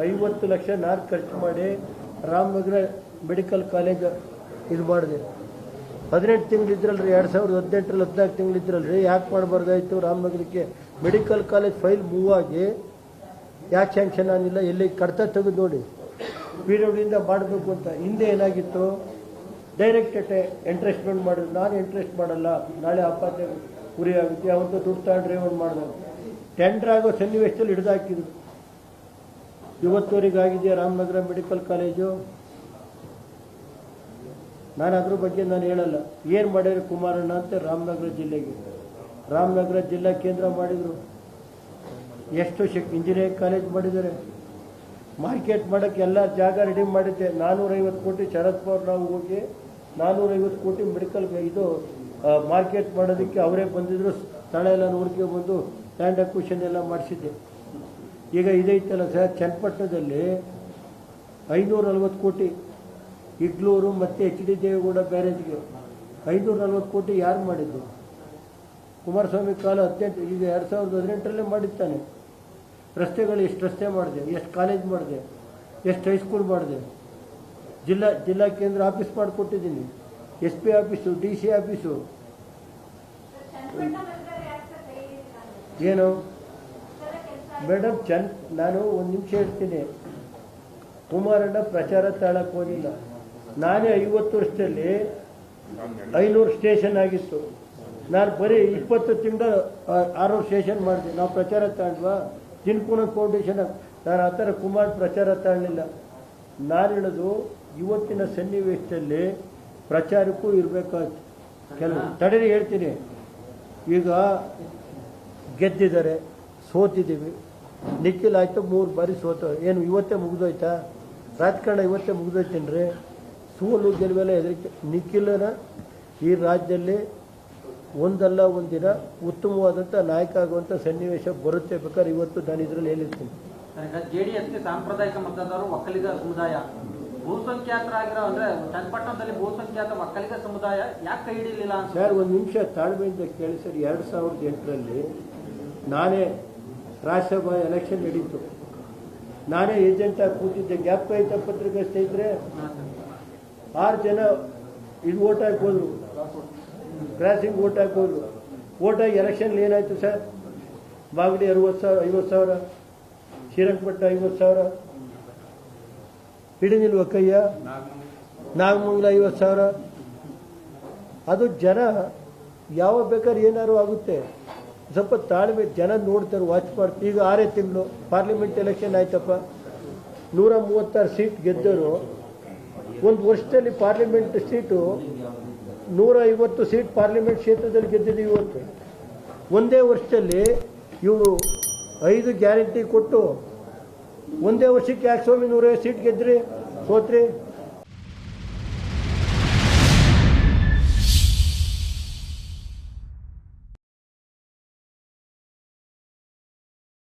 ಐವತ್ತು ಲಕ್ಷ ನಾಲ್ಕು ಖರ್ಚು ಮಾಡಿ ರಾಮನಗರ ಮೆಡಿಕಲ್ ಕಾಲೇಜ್ ಇದು ಮಾಡಿದೆ. ಹದಿನೆಂಟು ತಿಂಗಳು ರೀ ಎರಡು ಸಾವಿರದ ಹದಿನೆಂಟರಲ್ಲಿ, ಹದಿನಾಲ್ಕು ತಿಂಗಳು ರೀ ಯಾಕೆ ಮಾಡಬಾರ್ದಾಯ್ತು ರಾಮನಗರಕ್ಕೆ? ಮೆಡಿಕಲ್ ಕಾಲೇಜ್ ಫೈಲ್ ಮೂವ್ ಆಗಿ ಯಾಕೆ ಸ್ಯಾಂಕ್ಷನ್ ಆಗಿಲ್ಲ ಎಲ್ಲಿ ಕಡ್ತ ತೆಗೆದು ನೋಡಿ. ಪಿ ಮಾಡಬೇಕು ಅಂತ. ಹಿಂದೆ ಏನಾಗಿತ್ತು? ಡೈರೆಕ್ಟ್ ಎಂಟ್ರೆಸ್ಟ್ಮೆಂಟ್ ಮಾಡಿದ್ರು. ನಾನು ಇಂಟ್ರೆಸ್ಟ್ ಮಾಡಲ್ಲ. ನಾಳೆ ಅಪಾತೆ ಗುರಿ ಆಗುತ್ತೆ. ಅವತ್ತು ದುಡ್ಡು ತಗೊಂಡ್ರೆ ಒಂದು ಮಾಡಿದ್ರು ಟೆಂಡರ್ ಆಗೋ ಸನ್ನಿವೇಶದಲ್ಲಿ ಹಿಡಿದಾಕಿದ್ರು ಇವತ್ತುವರೆಗೆ ಆಗಿದೆಯಾ ರಾಮನಗರ ಮೆಡಿಕಲ್ ಕಾಲೇಜು. ನಾನು ಅದ್ರ ಬಗ್ಗೆ ನಾನು ಹೇಳಲ್ಲ. ಏನು ಮಾಡಿದ್ರು ಕುಮಾರಣ್ಣ ಅಂತ ರಾಮನಗರ ಜಿಲ್ಲೆಗೆ. ರಾಮನಗರ ಜಿಲ್ಲಾ ಕೇಂದ್ರ ಮಾಡಿದರು. ಎಷ್ಟು ಶಕ್ ಇಂಜಿನಿಯರಿಂಗ್ ಕಾಲೇಜ್ ಮಾಡಿದ್ದಾರೆ. ಮಾರ್ಕೆಟ್ ಮಾಡೋಕ್ಕೆ ಎಲ್ಲ ಜಾಗ ರೆಡಿ ಮಾಡಿದ್ದೆ. ನಾನ್ನೂರೈವತ್ತು ಕೋಟಿ ಶರದ್ ಪವಾರ್ ನಾವು ಹೋಗಿ ನಾನ್ನೂರೈವತ್ತು ಕೋಟಿ ಮೆಡಿಕಲ್ ಇದು ಮಾರ್ಕೆಟ್ ಮಾಡೋದಕ್ಕೆ ಅವರೇ ಬಂದಿದ್ರು. ಸ್ಥಳ ಎಲ್ಲ ನೋಡ್ಕೊಂಡು ಬಂದು ಲ್ಯಾಂಡ್ ಅಕ್ವಿಷನ್ ಎಲ್ಲ ಮಾಡಿಸಿದ್ದೆ. ಈಗ ಇದೈತಲ್ಲ ಸರ್ ಚನ್ನಪಟ್ಟಣದಲ್ಲಿ ಐನೂರ ನಲ್ವತ್ತು ಕೋಟಿ ಇಗ್ಲೂರು ಮತ್ತು ಎಚ್ ಡಿ ದೇವೇಗೌಡ ಬ್ಯಾರೇಜ್ಗೆ ಐನೂರ ನಲ್ವತ್ತು ಕೋಟಿ ಯಾರು ಮಾಡಿದ್ದು? ಕುಮಾರಸ್ವಾಮಿ ಕಾಲ ಹದಿನೆಂಟು ಈಗ ಎರಡು ಸಾವಿರದ ಹದಿನೆಂಟರಲ್ಲೇ ಮಾಡಿದ್ದಾನೆ. ರಸ್ತೆಗಳು ಎಷ್ಟು ರಸ್ತೆ ಮಾಡಿದೆ ಎಷ್ಟು ಕಾಲೇಜ್ ಮಾಡಿದೆ ಎಷ್ಟು ಹೈಸ್ಕೂಲ್ ಮಾಡಿದೆ. ಜಿಲ್ಲಾ ಜಿಲ್ಲಾ ಕೇಂದ್ರ office ಮಾಡಿಕೊಟ್ಟಿದ್ದೀನಿ. S P office D C office. ಏನು? ಮೇಡಮ್ ಚಂದ್ ನಾನು ಒಂದು ನಿಮಿಷ ಹೇಳ್ತೀನಿ. ಕುಮಾರಣ್ಣ ಪ್ರಚಾರ ತಾಳಕ್ಕೆ ಹೋಗಿಲ್ಲ. ನಾನೇ ಐವತ್ತು ವರ್ಷದಲ್ಲಿ ಐನೂರು ಸ್ಟೇಷನ್ ಆಗಿತ್ತು. ನಾನು ಬರೀ ಇಪ್ಪತ್ತು ತಿಂಗಳು ಆರು ಸ್ಟೇಷನ್ ಮಾಡಿದೆ. ನಾವು ಪ್ರಚಾರ ತಗೊಂಡ್ವಾ ಜಿನ್ಕುನ ಫೌಂಡೇಶನ್ ನಾನು ಆ ಥರ ಕುಮಾರ್ ಪ್ರಚಾರ ತಾಳಲಿಲ್ಲ ನಾನು ಹೇಳೋದು, ಇವತ್ತಿನ ಸನ್ನಿವೇಶದಲ್ಲಿ ಪ್ರಚಾರಕ್ಕೂ ಇರಬೇಕಾಯ್ತು. ಕೆಲವು ತಡೆರಿ ಹೇಳ್ತೀನಿ. ಈಗ ಗೆದ್ದಿದ್ದಾರೆ, ಸೋತಿದ್ದೀವಿ. ನಿಖಿಲ್ ಆಯ್ತು ಮೂರು ಬಾರಿ ಸೋತ. ಏನು ಇವತ್ತೇ ಮುಗಿದೋಯ್ತಾ? ರಾಜಕಾರಣ ಇವತ್ತೇ ಮುಗಿದೋಯ್ತೇನ್ರಿ? ಸೋಲು ಗೆಲುವೆಲ್ಲ ಹೆದರಿಕೆ. ನಿಖಿಲನ ಈ ರಾಜ್ಯದಲ್ಲಿ ಒಂದಲ್ಲ ಒಂದಿನ ಉತ್ತಮವಾದಂಥ ನಾಯಕ ಆಗುವಂಥ ಸನ್ನಿವೇಶ ಬರುತ್ತೆ ಬೇಕಾದ್ರೆ ಇವತ್ತು ನಾನು ಇದರಲ್ಲಿ ಹೇಳಿರ್ತೀನಿ. ಜೆಡಿಎಸ್ಗೆ ಸಾಂಪ್ರದಾಯಿಕ ಮತದಾರರು ಒಕ್ಕಲಿಗ ಸಮುದಾಯ. ಬಹುಸಂಖ್ಯಾತರಾಗಿರೋ ಅಂದ್ರೆ ಚನ್ನಪಟ್ಟಣದಲ್ಲಿ ಬಹುಸಂಖ್ಯಾತ ಒಕ್ಕಲಿಗ ಸಮುದಾಯ ಯಾಕೆ ಕೈ ಹಿಡಿಲಿಲ್ಲ ಅಂತ. ಸರ್ ಒಂದು ನಿಮಿಷ ತಾಳ್ಮೆಯಿಂದ ಕೇಳಿ ಸರ್ ಎರಡು ಸಾವಿರದ ಎಂಟರಲ್ಲಿ ನಾನೇ ರಾಜ್ಯಸಭಾ ಎಲೆಕ್ಷನ್ ನಡೀತು. ನಾನೇ ಏಜೆಂಟಾಗಿ ಕೂತಿದ್ದೆ. ಗ್ಯಾಪ್ ಐತ ಪತ್ರಿಕೆ ಸ್ನೇಹಿತರೆ ಆರು ಜನ ಇದು ಓಟ್ ಹಾಕೋದ್ರು ಕ್ರಾಸಿಂಗ್ ಓಟ್ ಹಾಕೋದ್ರು ಹೋದ್ರು ಓಟ್ ಆಗಿ ಎಲೆಕ್ಷನ್ ಏನಾಯ್ತು ಸರ್? ಬಾಗಡಿ ಅರವತ್ತು ಸಾವಿರ, ಐವತ್ತು ಸಾವಿರ ಶ್ರೀರಂಗಪಟ್ಟ ಐವತ್ತು ಸಾವಿರ, ಹಿಡಿದಿಲ್ವ ಕೈಯ ನಾಗಮಂಗಲ ಐವತ್ತು ಸಾವಿರ. ಅದು ಜನ, ಯಾವ ಬೇಕಾದ್ರೆ ಏನಾದ್ರು ಆಗುತ್ತೆ. ಸ್ವಲ್ಪ ತಾಳ್ಮೆ ಜನ ನೋಡ್ತಾರೆ ವಾಚ್ ಮಾಡ್ತಾರೆ. ಈಗ ಆರೇ ತಿಂಗಳು ಪಾರ್ಲಿಮೆಂಟ್ ಎಲೆಕ್ಷನ್ ಆಯ್ತಪ್ಪ. ನೂರ ಮೂವತ್ತಾರು ಸೀಟ್ ಗೆದ್ದರು. ಒಂದು ವರ್ಷದಲ್ಲಿ ಪಾರ್ಲಿಮೆಂಟ್ ಸೀಟು ನೂರ ಐವತ್ತು ಸೀಟ್ ಪಾರ್ಲಿಮೆಂಟ್ ಕ್ಷೇತ್ರದಲ್ಲಿ ಗೆದ್ದಿದ್ದೀವಿ ಇವತ್ತು. ಒಂದೇ ವರ್ಷದಲ್ಲಿ ಇವರು ಐದು ಗ್ಯಾರಂಟಿ ಕೊಟ್ಟು, ಒಂದೇ ವರ್ಷಕ್ಕೆ ಯಾಕೆ ಸ್ವಾಮಿ ನೂರೈವತ್ತು ಸೀಟ್ ಗೆದ್ರಿ ಸೋತ್ರಿ?